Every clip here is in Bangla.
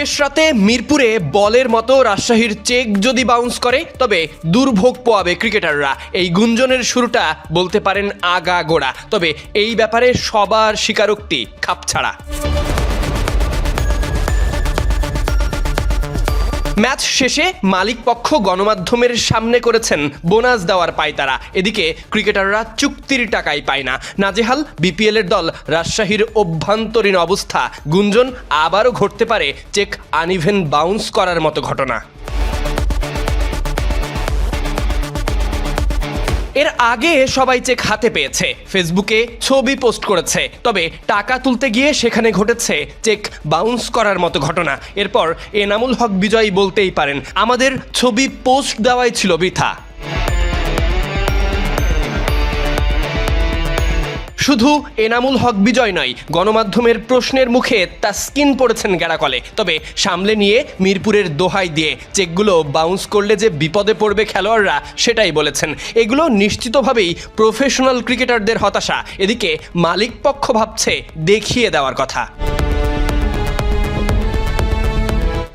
শেষ রাতে মিরপুরে বলের মতো রাজশাহীর চেক যদি বাউন্স করে, তবে দুর্ভোগ পোয়াবে ক্রিকেটাররা। এই গুঞ্জনের শুরুটা বলতে পারেন আগা গোড়া তবে এই ব্যাপারে সবার স্বীকারোক্তি খাপছাড়া। ম্যাচ শেষে মালিক পক্ষ গণমাধ্যমের সামনে করেছেন বোনাস দেওয়ার পায় তারা এদিকে ক্রিকেটাররা চুক্তির টাকাই পায় না। নাজেহাল, বিপিএল এর দল রাজশাহীর অভ্যন্তরীণ অবস্থা। গুঞ্জন আবারও ঘটতে পারে চেক আনইভেন বাউন্স করার মতো ঘটনা। এর আগে সবাই চেক হাতে পেয়েছে, ফেসবুকে ছবি পোস্ট করেছে। তবে টাকা তুলতে গিয়ে সেখানে ঘটেছে চেক বাউন্স করার মতো ঘটনা। এরপর এনামুল হক বিজয় বলতেই পারেন, আমাদের ছবি পোস্ট দেওয়াই ছিল বৃথা। শুধু এনামুল হক বিজয় নয়, গণমাধ্যমের প্রশ্নের মুখে তাস্কিন পড়েছেন গ্যারাকলে তবে সামলে নিয়ে মিরপুরের দোহাই দিয়ে চেকগুলো বাউন্স করলে যে বিপদে পড়বে খেলোয়াড়রা সেটাই বলেছেন। এগুলো নিশ্চিতভাবেই প্রফেশনাল ক্রিকেটারদের হতাশা। এদিকে মালিক পক্ষ ভাবছে দেখিয়ে দেওয়ার কথা।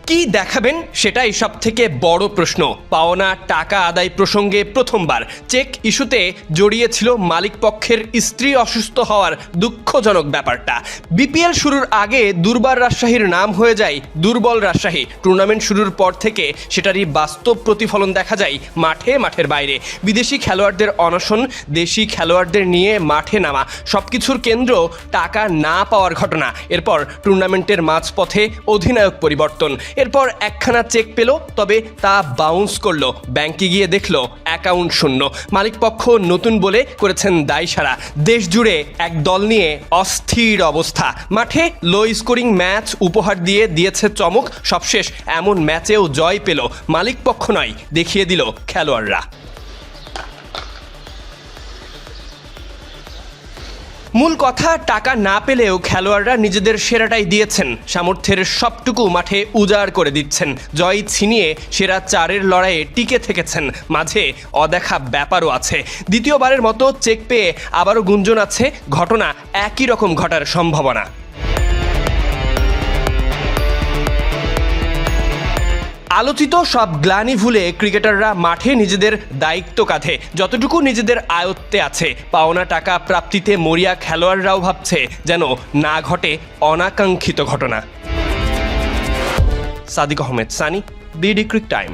কি দেখাবেন সেটাই সব থেকে বড় প্রশ্ন। পাওনা টাকা আদায় প্রসঙ্গে প্রথমবার চেক ইস্যুতে জড়িয়েছিল মালিক পক্ষের স্ত্রী অসুস্থ হওয়ার দুঃখজনক ব্যাপারটা। বিপিএল শুরুর আগে দুর্বার রাজশাহীর নাম হয়ে যায় দুর্বল রাজশাহী। টুর্নামেন্ট শুরুর পর থেকে সেটারই বাস্তব প্রতিফলন দেখা যায় মাঠে মাঠের বাইরে। বিদেশি খেলোয়াড়দের অনশন, দেশি খেলোয়াড়দের নিয়ে মাঠে নামা সব কিছুর কেন্দ্র টাকা না পাওয়ার ঘটনা। এরপর টুর্নামেন্টের মাঝপথে অধিনায়ক পরিবর্তন। এরপর একখানা চেক পেল, তবে তা বাউন্স করল ব্যাংকে গিয়ে দেখল অ্যাকাউন্ট শূন্য। মালিকপক্ষ নতুন বলে করেছেন দায় সারা। দেশ জুড়ে এক দল নিয়ে অস্থির অবস্থা। মাঠে লো স্কোরিং ম্যাচ উপহার দিয়ে দিয়েছে চমক, সবশেষ এমন ম্যাচেও জয় পেল। মালিকপক্ষ নয়, দেখিয়ে দিল খেলোয়াড়রা। মূল কথা, টাকা না পেলেও খেলোয়াড়রা নিজেদের সেরাটাই দিয়েছেন। সামর্থ্যের সবটুকু মাঠে উজাড় করে দিচ্ছেন। জয় ছিনিয়ে সেরা চারের লড়াইয়ে টিকে থেকেছেন। মাঝে অদেখা ব্যাপারও আছে। দ্বিতীয়বারের মতো চেক পেয়ে আবারও গুঞ্জন আছে। ঘটনা একই রকম ঘটার সম্ভাবনা। আলোচিত সব গ্লানি ভুলে ক্রিকেটাররা মাঠে নিজেদের দায়িত্ব কাঁধে। যতটুকু নিজেদের আয়ত্তে আছে, পাওনা টাকা প্রাপ্তিতে মরিয়া খেলোয়াড়রাও ভাবছে যেন না ঘটে অনাকাঙ্ক্ষিত ঘটনা। Sadik Ahmed, Sunny, BD crick time.